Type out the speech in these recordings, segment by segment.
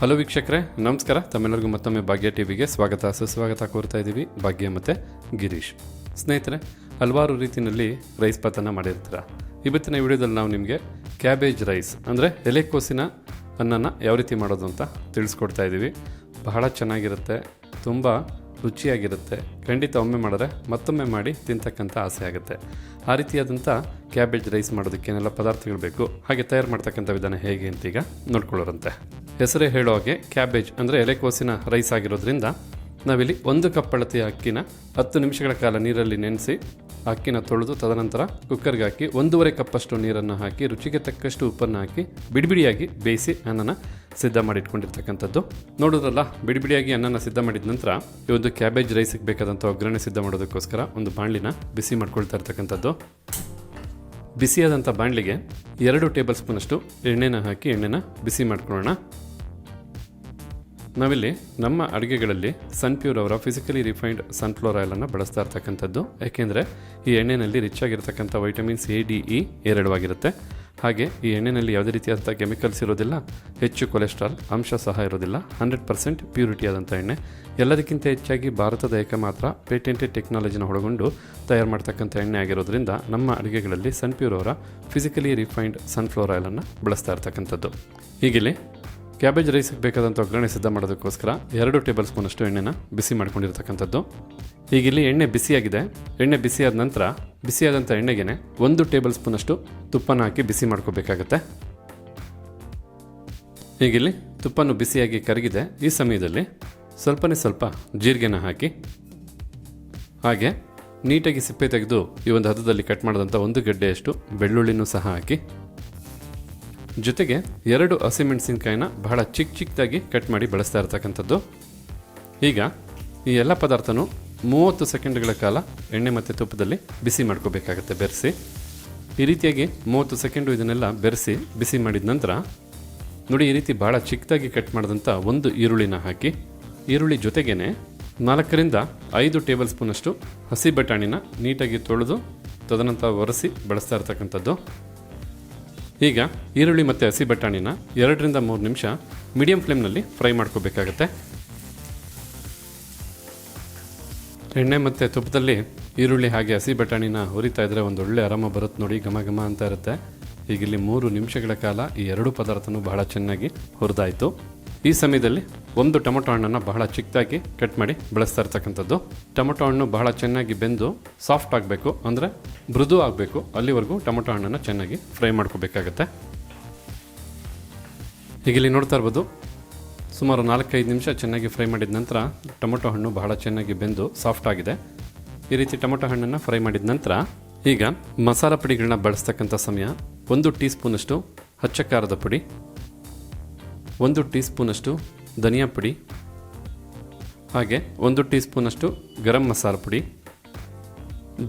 Hello ವೀಕ್ಷಕರೇ, ನಮಸ್ಕಾರ. ತಮ್ಮೆಲ್ಲರಿಗೂ ಮತ್ತೊಮ್ಮೆ ಭಾಗ್ಯ ಟಿವಿಗೆ ಸ್ವಾಗತ. ಸುಸ್ವಾಗತ ಕೋರ್ತಾ ಇದ್ದೀವಿ ಭಾಗ್ಯ ಮತ್ತು ಗಿರೀಶ್. ಸ್ನೇಹಿತರೆ, ಹಲವಾರು ರೀತಿಯಲ್ಲಿ ರೈಸ್ ಪಾತನ್ನು ಮಾಡಿರ್ತೀರ? ಇವತ್ತಿನ ವಿಡಿಯೋದಲ್ಲಿ ನಾವು ನಿಮಗೆ ಕ್ಯಾಬೇಜ್ ರೈಸ್, ಅಂದರೆ ಎಲೆಕೋಸಿನ ಅನ್ನನ ಯಾವ ರೀತಿ ಮಾಡೋದು ಅಂತ ತಿಳಿಸ್ಕೊಡ್ತಾ ಇದ್ದೀವಿ. ಬಹಳ ಚೆನ್ನಾಗಿರುತ್ತೆ, ತುಂಬ ರುಚಿಯಾಗಿರುತ್ತೆ. ಖಂಡಿತ ಒಮ್ಮೆ ಮಾಡಿದ್ರೆ ಮತ್ತೊಮ್ಮೆ ಮಾಡಿ ತಿಂತಕ್ಕಂಥ ಆಸೆ ಆಗುತ್ತೆ. ಆ ರೀತಿಯಾದಂಥ ಕ್ಯಾಬೇಜ್ ರೈಸ್ ಮಾಡೋದಕ್ಕೆ ಏನೆಲ್ಲ ಪದಾರ್ಥಗಳು ಬೇಕು, ಹಾಗೆ ತಯಾರು ಮಾಡ್ತಕ್ಕಂಥ ವಿಧಾನ ಹೇಗೆ ಅಂತ ಈಗ ನೋಡ್ಕೊಳ್ಳೋರಂತೆ. ಹೆಸರೇ ಹೇಳೋ ಹಾಗೆ ಕ್ಯಾಬೇಜ್ ಅಂದರೆ ಎಲೆಕೋಸಿನ ರೈಸ್ ಆಗಿರೋದ್ರಿಂದ ನಾವಿಲ್ಲಿ ಒಂದು ಕಪ್ ಅಳತೆಯ ಅಕ್ಕಿನ ಹತ್ತು ನಿಮಿಷಗಳ ಕಾಲ ನೀರಲ್ಲಿ ನೆನೆಸಿ ಅಕ್ಕಿನ ತೊಳೆದು ತದನಂತರ ಕುಕ್ಕರ್ಗೆ ಹಾಕಿ ಒಂದೂವರೆ ಕಪ್ಪಷ್ಟು ನೀರನ್ನು ಹಾಕಿ ರುಚಿಗೆ ತಕ್ಕಷ್ಟು ಉಪ್ಪನ್ನು ಹಾಕಿ ಬಿಡಿಬಿಡಿಯಾಗಿ ಬೇಯಿಸಿ ಅನ್ನನ ಸಿದ್ಧ ಮಾಡಿಟ್ಕೊಂಡಿರ್ತಕ್ಕಂಥದ್ದು. ನೋಡೋದ್ರಲ್ಲ, ಬಿಡಿಬಿಡಿಯಾಗಿ ಅನ್ನನ ಸಿದ್ಧ ಮಾಡಿದ ನಂತರ ಈ ಒಂದು ಕ್ಯಾಬೇಜ್ ರೈಸಿಗೆ ಬೇಕಾದಂಥ ಒಗ್ಗರಣೆ ಸಿದ್ಧ ಮಾಡೋದಕ್ಕೋಸ್ಕರ ಒಂದು ಬಾಣಲಿನ ಬಿಸಿ ಮಾಡ್ಕೊಳ್ತಾ ಇರ್ತಕ್ಕಂಥದ್ದು. ಬಿಸಿಯಾದಂಥ ಬಾಣಲಿಗೆ ಎರಡು ಟೇಬಲ್ ಸ್ಪೂನಷ್ಟು ಎಣ್ಣೆನ ಹಾಕಿ ಎಣ್ಣೆನ ಬಿಸಿ ಮಾಡ್ಕೊಳ್ಳೋಣ. ನಾವಿಲ್ಲಿ ನಮ್ಮ ಅಡುಗೆಗಳಲ್ಲಿ ಸನ್ಪ್ಯೂರ್ ಅವರ ಫಿಸಿಕಲಿ ರಿಫೈನ್ಡ್ ಸನ್ಫ್ಲವರ್ ಆಯಿಲನ್ನು ಬಳಸ್ತಾ ಇರ್ತಕ್ಕಂಥದ್ದು. ಯಾಕೆಂದರೆ ಈ ಎಣ್ಣೆಯಲ್ಲಿ ರಿಚ್ ಆಗಿರ್ತಕ್ಕಂಥ ವೈಟಮಿನ್ಸ್ ಎ ಡಿ ಇ ಎರಡವಾಗಿರುತ್ತೆ ಹಾಗೆ ಈ ಎಣ್ಣೆಯಲ್ಲಿ ಯಾವುದೇ ರೀತಿಯಾದಂಥ ಕೆಮಿಕಲ್ಸ್ ಇರೋದಿಲ್ಲ, ಹೆಚ್ಚು ಕೊಲೆಸ್ಟ್ರಾಲ್ ಅಂಶ ಸಹ ಇರೋದಿಲ್ಲ ಹಂಡ್ರೆಡ್ ಪರ್ಸೆಂಟ್ ಪ್ಯೂರಿಟಿ ಆದಂಥ ಎಣ್ಣೆ. ಎಲ್ಲದಕ್ಕಿಂತ ಹೆಚ್ಚಾಗಿ ಭಾರತದ ಏಕಮಾತ್ರ ಪೇಟೆಂಟೆಡ್ ಟೆಕ್ನಾಲಜಿನ ಒಳಗೊಂಡು ತಯಾರು ಮಾಡ್ತಕ್ಕಂಥ ಎಣ್ಣೆ ಆಗಿರೋದ್ರಿಂದ ನಮ್ಮ ಅಡುಗೆಗಳಲ್ಲಿ ಸನ್ಪ್ಯೂರ್ ಅವರ ಫಿಸಿಕಲಿ ರಿಫೈನ್ಡ್ ಸನ್ಫ್ಲವರ್ ಆಯಿಲನ್ನು ಬಳಸ್ತಾ ಇರ್ತಕ್ಕಂಥದ್ದು. ಹೀಗಿಲ್ಲಿ ಕ್ಯಾಬೇಜ್ ರೈಸ್ಗೆ ಬೇಕಾದಂಥ ಒಗ್ಗರಣೆ ಸಿದ್ಧ ಮಾಡೋದಕ್ಕೋಸ್ಕರ ಎರಡು ಟೇಬಲ್ ಸ್ಪೂನಷ್ಟು ಎಣ್ಣೆನ ಬಿಸಿ ಮಾಡ್ಕೊಂಡಿರ್ತಕ್ಕಂಥದ್ದು. ಈಗ ಇಲ್ಲಿ ಎಣ್ಣೆ ಬಿಸಿಯಾಗಿದೆ. ಎಣ್ಣೆ ಬಿಸಿಯಾದ ನಂತರ ಬಿಸಿಯಾದಂಥ ಎಣ್ಣೆಗೆ ಒಂದು ಟೇಬಲ್ ಸ್ಪೂನಷ್ಟು ತುಪ್ಪನ ಹಾಕಿ ಬಿಸಿ ಮಾಡ್ಕೋಬೇಕಾಗತ್ತೆ. ಈಗಿಲ್ಲಿ ತುಪ್ಪನು ಬಿಸಿಯಾಗಿ ಕರಗಿದೆ. ಈ ಸಮಯದಲ್ಲಿ ಸ್ವಲ್ಪನೇ ಸ್ವಲ್ಪ ಜೀರಿಗೆನ ಹಾಕಿ ಹಾಗೆ ನೀಟಾಗಿ ಸಿಪ್ಪೆ ತೆಗೆದು ಈ ಒಂದು ಹದದಲ್ಲಿ ಕಟ್ ಮಾಡಿದಂಥ ಒಂದು ಗಡ್ಡೆಯಷ್ಟು ಬೆಳ್ಳುಳ್ಳಿನೂ ಸಹ ಹಾಕಿ ಜೊತೆಗೆ ಎರಡು ಹಸಿಮೆಣಸಿನ್ಕಾಯಿನ ಬಹಳ ಚಿಕ್ಕ ಚಿಕ್ಕದಾಗಿ ಕಟ್ ಮಾಡಿ ಬಳಸ್ತಾ ಇರ್ತಕ್ಕಂಥದ್ದು. ಈಗ ಈ ಎಲ್ಲ ಪದಾರ್ಥನೂ ಮೂವತ್ತು ಸೆಕೆಂಡ್ಗಳ ಕಾಲ ಎಣ್ಣೆ ಮತ್ತು ತುಪ್ಪದಲ್ಲಿ ಬಿಸಿ ಮಾಡ್ಕೋಬೇಕಾಗತ್ತೆ, ಬೆರೆಸಿ. ಈ ರೀತಿಯಾಗಿ ಮೂವತ್ತು ಸೆಕೆಂಡು ಇದನ್ನೆಲ್ಲ ಬೆರೆಸಿ ಬಿಸಿ ಮಾಡಿದ ನಂತರ ನೋಡಿ, ಈ ರೀತಿ ಭಾಳ ಚಿಕ್ಕದಾಗಿ ಕಟ್ ಮಾಡಿದಂಥ ಒಂದು ಈರುಳ್ಳಿನ ಹಾಕಿ, ಈರುಳ್ಳಿ ಜೊತೆಗೇ ನಾಲ್ಕರಿಂದ ಐದು ಟೇಬಲ್ ಸ್ಪೂನಷ್ಟು ಹಸಿ ಬಟಾಣಿನ ನೀಟಾಗಿ ತೊಳೆದು ತದನಂತರ ಒರೆಸಿ ಬಳಸ್ತಾ ಇರ್ತಕ್ಕಂಥದ್ದು. ಈಗ ಈರುಳ್ಳಿ ಮತ್ತು ಹಸಿ ಬಟಾಣಿನ ಎರಡರಿಂದ ಮೂರು ನಿಮಿಷ ಮೀಡಿಯಂ ಫ್ಲೇಮ್ನಲ್ಲಿ ಫ್ರೈ ಮಾಡ್ಕೋಬೇಕಾಗತ್ತೆ. ಎಣ್ಣೆ ಮತ್ತು ತುಪ್ಪದಲ್ಲಿ ಈರುಳ್ಳಿ ಹಾಗೆ ಹಸಿ ಬಟಾಣಿನ ಹುರಿತಾ ಇದ್ರೆ ಒಂದು ಒಳ್ಳೆ ಆರಾಮ ಬರುತ್ತೆ ನೋಡಿ, ಘಮ ಘಮ ಅಂತ ಇರುತ್ತೆ. ಈಗ ಇಲ್ಲಿ ಮೂರು ನಿಮಿಷಗಳ ಕಾಲ ಈ ಎರಡು ಪದಾರ್ಥನೂ ಬಹಳ ಚೆನ್ನಾಗಿ ಹುರಿದಾಯಿತು. ಈ ಸಮಯದಲ್ಲಿ ಒಂದು ಟೊಮೊಟೊ ಹಣ್ಣನ್ನು ಬಹಳ ಚಿಕ್ಕದಾಗಿ ಕಟ್ ಮಾಡಿ ಬಳಸ್ತಾ ಇರ್ತಕ್ಕಂಥದ್ದು. ಟೊಮೊಟೊ ಹಣ್ಣು ಬಹಳ ಚೆನ್ನಾಗಿ ಬೆಂದು ಸಾಫ್ಟ್ ಆಗಬೇಕು, ಅಂದರೆ ಮೃದು ಆಗಬೇಕು. ಅಲ್ಲಿವರೆಗೂ ಟೊಮೊಟೊ ಹಣ್ಣನ್ನು ಚೆನ್ನಾಗಿ ಫ್ರೈ ಮಾಡ್ಕೋಬೇಕಾಗತ್ತೆ. ಈಗ ಇಲ್ಲಿ ನೋಡ್ತಾ ಇರ್ಬೋದು, ಸುಮಾರು ನಾಲ್ಕೈದು ನಿಮಿಷ ಚೆನ್ನಾಗಿ ಫ್ರೈ ಮಾಡಿದ ನಂತರ ಟೊಮೊಟೊ ಹಣ್ಣು ಬಹಳ ಚೆನ್ನಾಗಿ ಬೆಂದು ಸಾಫ್ಟ್ ಆಗಿದೆ. ಈ ರೀತಿ ಟೊಮೊಟೊ ಹಣ್ಣನ್ನು ಫ್ರೈ ಮಾಡಿದ ನಂತರ ಈಗ ಮಸಾಲ ಪುಡಿಗಳನ್ನ ಬಳಸ್ತಕ್ಕಂಥ ಸಮಯ ಒಂದು ಟೀ ಸ್ಪೂನಷ್ಟು ಹಚ್ಚ ಖಾರದ ಪುಡಿ ಒಂದು ಟೀ ಸ್ಪೂನಷ್ಟು ಧನಿಯಾ ಪುಡಿ, ಹಾಗೆ ಒಂದು ಟೀ ಸ್ಪೂನಷ್ಟು ಗರಂ ಮಸಾಲ ಪುಡಿ.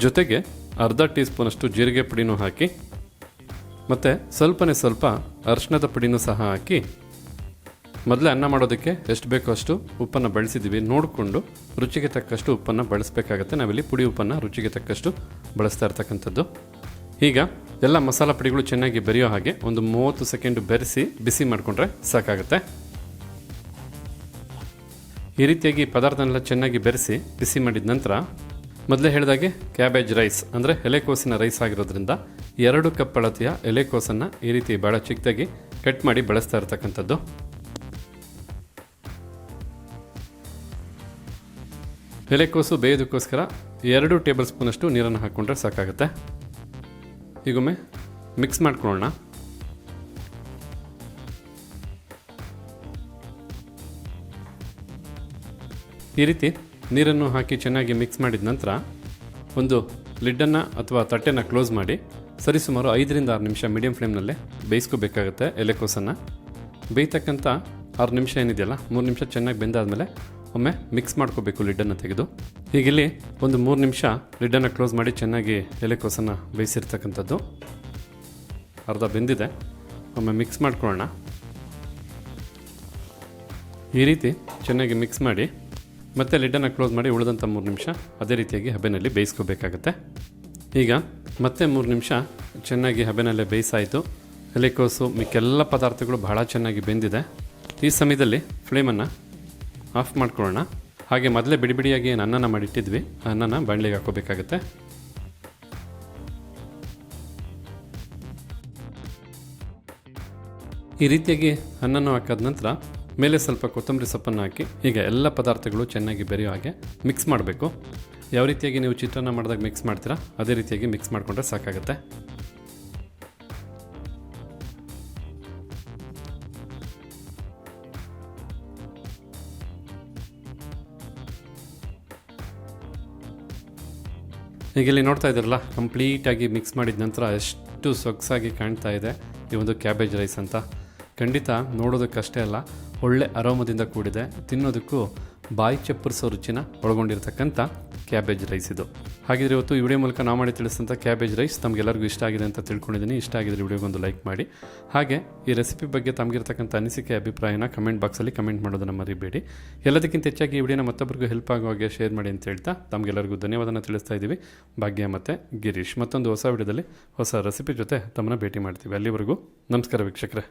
ಜೊತೆಗೆ ಅರ್ಧ ಟೀ ಸ್ಪೂನಷ್ಟು ಜೀರಿಗೆ ಪುಡಿನೂ ಹಾಕಿ, ಮತ್ತು ಸ್ವಲ್ಪನೇ ಸ್ವಲ್ಪ ಅರಿಶಿಣದ ಪುಡಿನೂ ಸಹ ಹಾಕಿ, ಮೊದಲೇ ಅನ್ನ ಮಾಡೋದಕ್ಕೆ ಎಷ್ಟು ಬೇಕೋ ಅಷ್ಟು ಉಪ್ಪನ್ನು ಬಳಸಿದ್ದೀವಿ ನೋಡಿಕೊಂಡು ರುಚಿಗೆ ತಕ್ಕಷ್ಟು ಉಪ್ಪನ್ನು ಬಳಸಬೇಕಾಗತ್ತೆ. ನಾವಿಲ್ಲಿ ಪುಡಿ ಉಪ್ಪನ್ನು ರುಚಿಗೆ ತಕ್ಕಷ್ಟು ಬಳಸ್ತಾ ಇರ್ತಕ್ಕಂಥದ್ದು. ಈಗ ಎಲ್ಲ ಮಸಾಲ ಪುಡಿಗಳು ಚೆನ್ನಾಗಿ ಬೆರೆಯೋ ಹಾಗೆ ಒಂದು ಮೂವತ್ತು ಸೆಕೆಂಡ್ ಬೆರೆಸಿ ಬಿಸಿ ಮಾಡಿಕೊಂಡ್ರೆ ಸಾಕಾಗುತ್ತೆ. ಈ ರೀತಿಯಾಗಿ ಪದಾರ್ಥನೆಲ್ಲ ಚೆನ್ನಾಗಿ ಬೆರೆಸಿ ಬಿಸಿ ಮಾಡಿದ ನಂತರ ಮೊದಲೇ ಹೇಳಿದಾಗೆ ಕ್ಯಾಬೇಜ್ ರೈಸ್ ಅಂದರೆ ಎಲೆಕೋಸಿನ ರೈಸ್ ಆಗಿರೋದ್ರಿಂದ ಎರಡು ಕಪ್ ಅಳತೆಯ ಎಲೆಕೋಸನ್ನು ಈ ರೀತಿ ಭಾಳ ಚಿಕ್ಕದಾಗಿ ಕಟ್ ಮಾಡಿ ಬಳಸ್ತಾ ಇರ್ತಕ್ಕಂಥದ್ದು. ಎಲೆಕೋಸು ಬೇಯೋದಕ್ಕೋಸ್ಕರ ಎರಡು ಟೇಬಲ್ ಸ್ಪೂನಷ್ಟು ನೀರನ್ನು ಹಾಕ್ಕೊಂಡ್ರೆ ಸಾಕಾಗುತ್ತೆ. ಈಗೊಮ್ಮೆ ಮಿಕ್ಸ್ ಮಾಡ್ಕೊಳ್ಳೋಣ. ಈ ರೀತಿ ನೀರನ್ನು ಹಾಕಿ ಚೆನ್ನಾಗಿ ಮಿಕ್ಸ್ ಮಾಡಿದ ನಂತರ ಒಂದು ಲಿಡ್ಡನ್ನು ಅಥವಾ ತಟ್ಟೆನ ಕ್ಲೋಸ್ ಮಾಡಿ ಸರಿಸುಮಾರು ಐದರಿಂದ ಆರು ನಿಮಿಷ ಮೀಡಿಯಂ ಫ್ಲೇಮ್ನಲ್ಲೇ ಬೇಯಿಸ್ಕೋಬೇಕಾಗುತ್ತೆ ಎಲೆಕೋಸನ್ನು. ಬೇಯ್ತಕ್ಕಂಥ ಆರು ನಿಮಿಷ ಏನಿದೆಯಲ್ಲ, ಮೂರು ನಿಮಿಷ ಚೆನ್ನಾಗಿ ಬೆಂದಾದಮೇಲೆ ಒಮ್ಮೆ ಮಿಕ್ಸ್ ಮಾಡ್ಕೋಬೇಕು ಲಿಡ್ಡನ್ನು ತೆಗೆದು. ಹೀಗಿಲ್ಲಿ ಒಂದು ಮೂರು ನಿಮಿಷ ಲಿಡ್ಡನ್ನು ಕ್ಲೋಸ್ ಮಾಡಿ ಚೆನ್ನಾಗಿ ಎಲೆಕೋಸನ್ನು ಬೇಯಿಸಿರ್ತಕ್ಕಂಥದ್ದು. ಅರ್ಧ ಬೆಂದಿದೆ. ಒಮ್ಮೆ ಮಿಕ್ಸ್ ಮಾಡ್ಕೊಳ್ಳೋಣ. ಈ ರೀತಿ ಚೆನ್ನಾಗಿ ಮಿಕ್ಸ್ ಮಾಡಿ, ಮತ್ತೆ ಲಿಡ್ಡನ್ನು ಕ್ಲೋಸ್ ಮಾಡಿ ಉಳಿದಂಥ ಮೂರು ನಿಮಿಷ ಅದೇ ರೀತಿಯಾಗಿ ಹಬೆನಲ್ಲಿ ಬೇಯಿಸ್ಕೋಬೇಕಾಗತ್ತೆ. ಈಗ ಮತ್ತೆ ಮೂರು ನಿಮಿಷ ಚೆನ್ನಾಗಿ ಹಬೆನಲ್ಲೇ ಬೇಯಿಸಾಯಿತು. ಎಲೆಕೋಸು ಮಿಕ್ಕೆಲ್ಲ ಪದಾರ್ಥಗಳು ಬಹಳ ಚೆನ್ನಾಗಿ ಬೆಂದಿದೆ. ಈ ಸಮಯದಲ್ಲಿ ಫ್ಲೇಮನ್ನು ಆಫ್ ಮಾಡ್ಕೊಳ್ಳೋಣ. ಹಾಗೆ ಮೊದಲೇ ಬಿಡಿ ಬಿಡಿಯಾಗಿ ಏನು ಅನ್ನನ ಮಾಡಿಟ್ಟಿದ್ವಿ. ಅನ್ನನ ಬಾಣಲಿಗೆ ಹಾಕೋಬೇಕಾಗತ್ತೆ ಈ ರೀತಿಯಾಗಿ ಅನ್ನನೂ ಹಾಕಾದ ನಂತರ ಮೇಲೆ ಸ್ವಲ್ಪ ಕೊತ್ತಂಬರಿ ಸೊಪ್ಪನ್ನು ಹಾಕಿ, ಈಗ ಎಲ್ಲ ಪದಾರ್ಥಗಳು ಚೆನ್ನಾಗಿ ಬೆರೆಯೋ ಹಾಗೆ ಮಿಕ್ಸ್ ಮಾಡಬೇಕು. ಯಾವ ರೀತಿಯಾಗಿ ನೀವು ಚಿತ್ರಾನ್ನ ಮಾಡಿದಾಗ ಮಿಕ್ಸ್ ಮಾಡ್ತೀರಾ, ಅದೇ ರೀತಿಯಾಗಿ ಮಿಕ್ಸ್ ಮಾಡಿಕೊಂಡ್ರೆ ಸಾಕಾಗುತ್ತೆ. ಈಗ ಇಲ್ಲಿ ನೋಡ್ತಾ ಇದ್ದೀರಲ್ಲ ಕಂಪ್ಲೀಟಾಗಿ ಮಿಕ್ಸ್ ಮಾಡಿದ ನಂತರ ಎಷ್ಟು ಸೊಗಸಾಗಿ ಕಾಣ್ತಾ ಇದೆ ಈ ಒಂದು ಕ್ಯಾಬೇಜ್ ರೈಸ್ ಅಂತ. ಖಂಡಿತ ನೋಡೋದಕ್ಕಷ್ಟೇ ಅಲ್ಲ, ಒಳ್ಳೆ ಅರೋಮದಿಂದ ಕೂಡಿದೆ. ತಿನ್ನೋದಕ್ಕೂ ಬಾಯಿ ಚಪ್ಪರಿಸೋ ರುಚಿನ ಒಳಗೊಂಡಿರ್ತಕ್ಕಂಥ ಕ್ಯಾಬೇಜ್ ರೈಸ್ ಇದು. ಹಾಗಿದ್ರೆ ಇವತ್ತು ಈ ವಿಡಿಯೋ ಮೂಲಕ ನಾವು ಮಾಡಿ ತಿಳಿಸಿದಂಥ ಕ್ಯಾಬೇಜ್ ರೈಸ್ ತಮಗೆಲ್ಲರಿಗೂ ಇಷ್ಟ ಆಗಿದೆ ಅಂತ ತಿಳ್ಕೊಂಡಿದ್ದೀನಿ. ಇಷ್ಟ ಆಗಿದ್ರೆ ವಿಡಿಯೋಗೊಂದು ಲೈಕ್ ಮಾಡಿ. ಹಾಗೆ ಈ ರೆಸಿಪಿ ಬಗ್ಗೆ ತಮಗಿರ್ತಕ್ಕಂಥ ಅನಿಸಿಕೆ, ಅಭಿಪ್ರಾಯನ ಕಮೆಂಟ್ ಬಾಕ್ಸಲ್ಲಿ ಕಮೆಂಟ್ ಮಾಡೋದನ್ನು ಮರಿಬೇಡಿ. ಎಲ್ಲದಕ್ಕಿಂತ ಹೆಚ್ಚಾಗಿ ಈ ವಿಡಿಯೋನ ಮತ್ತೊಬ್ಬರಿಗೂ ಹೆಲ್ಪ್ ಆಗೋ ಹಾಗೆ ಶೇರ್ ಮಾಡಿ ಅಂತ ಹೇಳ್ತಾ ತಮಗೆಲ್ಲರಿಗೂ ಧನ್ಯವಾದನ ತಿಳಿಸ್ತಾ ಇದ್ದೀವಿ ಭಾಗ್ಯ ಮತ್ತು ಗಿರೀಶ್ ಮತ್ತೊಂದು ಹೊಸ ವಿಡಿಯೋದಲ್ಲಿ ಹೊಸ ರೆಸಿಪಿ ಜೊತೆ ತಮ್ಮನ್ನು ಭೇಟಿ ಮಾಡ್ತೀವಿ. ಅಲ್ಲಿವರೆಗೂ ನಮಸ್ಕಾರ ವೀಕ್ಷಕರೇ.